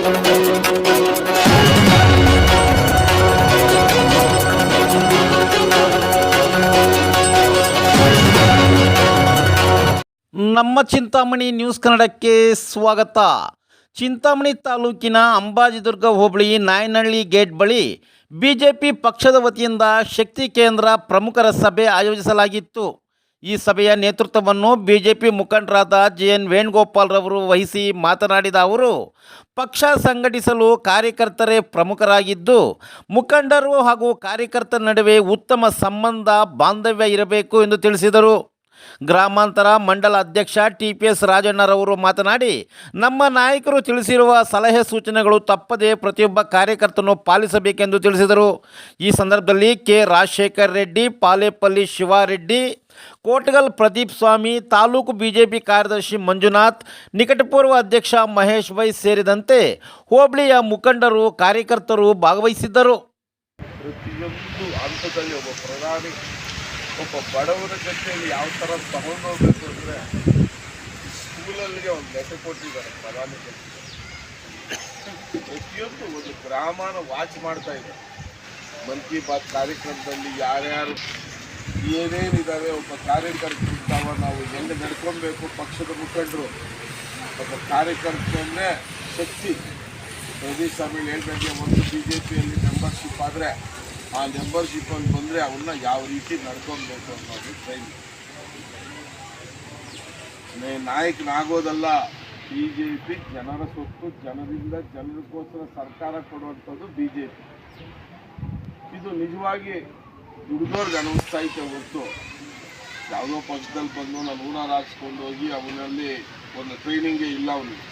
ನಮ್ಮ ಚಿಂತಾಮಣಿ ನ್ಯೂಸ್ ಕನ್ನಡಕ್ಕೆ ಸ್ವಾಗತ. ಚಿಂತಾಮಣಿ ತಾಲೂಕಿನ ಅಂಬಾಜಿದುರ್ಗ ಹೋಬಳಿ ನಾಯನಹಳ್ಳಿ ಗೇಟ್ ಬಳಿ ಬಿಜೆಪಿ ಪಕ್ಷದ ವತಿಯಿಂದ ಶಕ್ತಿ ಕೇಂದ್ರ ಪ್ರಮುಖರ ಸಭೆ ಆಯೋಜಿಸಲಾಗಿತ್ತು. ಈ ಸಭೆಯ ನೇತೃತ್ವವನ್ನು ಬಿಜೆಪಿ ಮುಖಂಡರಾದ ಜೆ ಎನ್ ವೇಣುಗೋಪಾಲ್ರವರು ವಹಿಸಿ ಮಾತನಾಡಿದ ಅವರು, ಪಕ್ಷ ಸಂಘಟಿಸಲು ಕಾರ್ಯಕರ್ತರೇ ಪ್ರಮುಖರಾಗಿದ್ದು, ಮುಖಂಡರು ಹಾಗೂ ಕಾರ್ಯಕರ್ತರ ನಡುವೆ ಉತ್ತಮ ಸಂಬಂಧ, ಬಾಂಧವ್ಯ ಇರಬೇಕು ಎಂದು ತಿಳಿಸಿದರು. ಗ್ರಾಮಾಂತರ ಮಂಡಲ ಅಧ್ಯಕ್ಷ ಟಿ ಪಿ ಎಸ್ ರಾಜಣ್ಣರವರು ಮಾತನಾಡಿ, ನಮ್ಮ ನಾಯಕರು ತಿಳಿಸಿರುವ ಸಲಹೆ ಸೂಚನೆಗಳು ತಪ್ಪದೆ ಪ್ರತಿಯೊಬ್ಬ ಕಾರ್ಯಕರ್ತನು ಪಾಲಿಸಬೇಕೆಂದು ತಿಳಿಸಿದರು. ಈ ಸಂದರ್ಭದಲ್ಲಿ ಕೆ. ರಾಜಶೇಖರ್ ರೆಡ್ಡಿ, ಪಾಲೇಪಲ್ಲಿ ಶಿವಾರೆಡ್ಡಿ, ಕೋಟಗಲ್ ಪ್ರದೀಪ್ ಸ್ವಾಮಿ, ತಾಲೂಕು ಬಿಜೆಪಿ ಕಾರ್ಯದರ್ಶಿ ಮಂಜುನಾಥ್, ನಿಕಟಪೂರ್ವ ಅಧ್ಯಕ್ಷ ಮಹೇಶ್ ವೈ ಸೇರಿದಂತೆ ಹೋಬಳಿಯ ಮುಖಂಡರು, ಕಾರ್ಯಕರ್ತರು ಭಾಗವಹಿಸಿದ್ದರು. ಪ್ರತಿಯೊಂದು ಹಂತದಲ್ಲಿ ಒಬ್ಬ ಪ್ರಧಾನಿ ಒಬ್ಬ ಬಡವರ ಜೊತೆಯಲ್ಲಿ ಯಾವ ಥರ ತಗೊಂಡು ಹೋಗ್ಬೇಕು ಅಂದರೆ ಸ್ಕೂಲಲ್ಲಿಗೆ ಒಂದು ಲೆಟರ್ ಕೊಟ್ಟಿದ್ದಾರೆ ಪ್ರಧಾನಿ ಪ್ರತಿಯೊಂದು ಒಂದು ಗ್ರಾಮನ ವಾಚ್ ಮಾಡ್ತಾ ಇದೆ. ಮನ್ ಕಿ ಬಾತ್ ಕಾರ್ಯಕ್ರಮದಲ್ಲಿ ಯಾರ್ಯಾರು ಏನೇನಿದ್ದಾವೆ ಒಬ್ಬ ಕಾರ್ಯಕರ್ತರು ತಾವ ನಾವು ಹೆಂಗೆ ನಡ್ಕೊಬೇಕು ಪಕ್ಷದ ಮುಖಂಡರು. ಒಬ್ಬ ಕಾರ್ಯಕರ್ತನೇ ಶಕ್ತಿ. ಪ್ರದೀಪ್ ಸ್ವಾಮಿ ಹೇಳ್ದಂಗೆ ಒಂದು ಬಿ ಜೆ ಪಿಯಲ್ಲಿ ಮೆಂಬರ್ಶಿಪ್ ಆದರೆ ಆ ಮೆಂಬರ್ಶಿಪ್ ಅಂತ ಬಂದರೆ ಅವನ್ನ ಯಾವ ರೀತಿ ನಡ್ಕೊಬೇಕು ಅನ್ನೋದು ಟ್ರೈನಿಂಗ್ ನಾಯಕನಾಗೋದಲ್ಲ ಬಿ ಜೆ ಪಿ ಜನರ ಸೊತ್ತು, ಜನರಿಂದ ಜನರಿಗೋಸ್ಕರ ಸರ್ಕಾರ ಕೊಡುವಂಥದ್ದು ಬಿ ಜೆ ಪಿ ಇದು ನಿಜವಾಗಿ ದುಡ್ದವ್ರಿಗೆ ಅನಿಸ್ತಾ ಐತೆ ಹೊರತು. ಯಾವುದೋ ಪಕ್ಷದಲ್ಲಿ ಬಂದು ನಾನು ಊನ ಹೋಗಿ ಅವನಲ್ಲಿ ಒಂದು ಟ್ರೈನಿಂಗೇ ಇಲ್ಲ ಅವನಿಗೆ.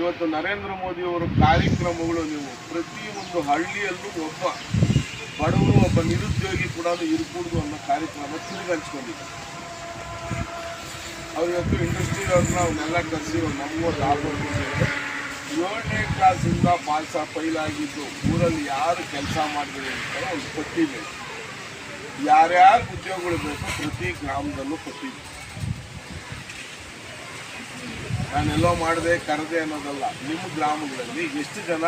ಇವತ್ತು ನರೇಂದ್ರ ಮೋದಿ ಅವರ ಕಾರ್ಯಕ್ರಮಗಳು ನೀವು ಪ್ರತಿಯೊಂದು ಹಳ್ಳಿಯಲ್ಲೂ ಒಬ್ಬ ಬಡವರು, ಒಬ್ಬ ನಿರುದ್ಯೋಗಿ ಕೂಡ ಇರ್ಕೂಡ್ದು ಅನ್ನೋ ಕಾರ್ಯಕ್ರಮ ತಿರುಗಂಚ್ಕೊಂಡಿದ್ದಾರೆ ಅವ್ರು ಇವತ್ತು ಇಂಡಸ್ಟ್ರಿ ಅವ್ರನ್ನ ಅವನ್ನೆಲ್ಲ ಕರೆಸಿ ಒಂದು ನಮ್ಗೊಂದು ಆಪರ್ಚುನಿಟಿ ಏಳನೇ ಕ್ಲಾಸಿಂದ ಪಾಸ್ ಫೈಲಾಗಿದ್ದು ಊರಲ್ಲಿ ಯಾರು ಕೆಲಸ ಮಾಡಿದ್ರು ಅಂತ ಒಂದು ಪಟ್ಟಿ ಬೇಕು ಯಾರ್ಯಾರು ಉದ್ಯೋಗಗಳು ಬೇಕು ಪ್ರತಿ ಗ್ರಾಮದಲ್ಲೂ ಬೇಕು ನಾನೆಲ್ಲೋ ಮಾಡಿದೆ, ಕರೆದೆ ಅನ್ನೋದಲ್ಲ. ನಿಮ್ಮ ಗ್ರಾಮಗಳಲ್ಲಿ ಎಷ್ಟು ಜನ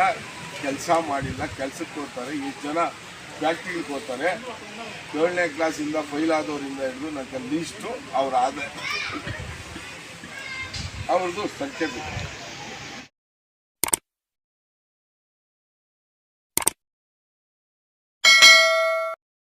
ಕೆಲಸ ಮಾಡಿಲ್ಲ, ಕೆಲಸಕ್ಕೆ ಹೋಗ್ತಾರೆ, ಎಷ್ಟು ಜನ ಫ್ಯಾಕ್ಟ್ರಿಗೆ ಹೋಗ್ತಾರೆ, ಏಳನೇ ಕ್ಲಾಸಿಂದ ಫೈಲ್ ಆದವರಿಂದ ಹಿಡಿದು ನನಗೆ ಲೀಸ್ಟು ಅವ್ರ ಆದಾಯ ಅವ್ರದ್ದು ಬೇಕು.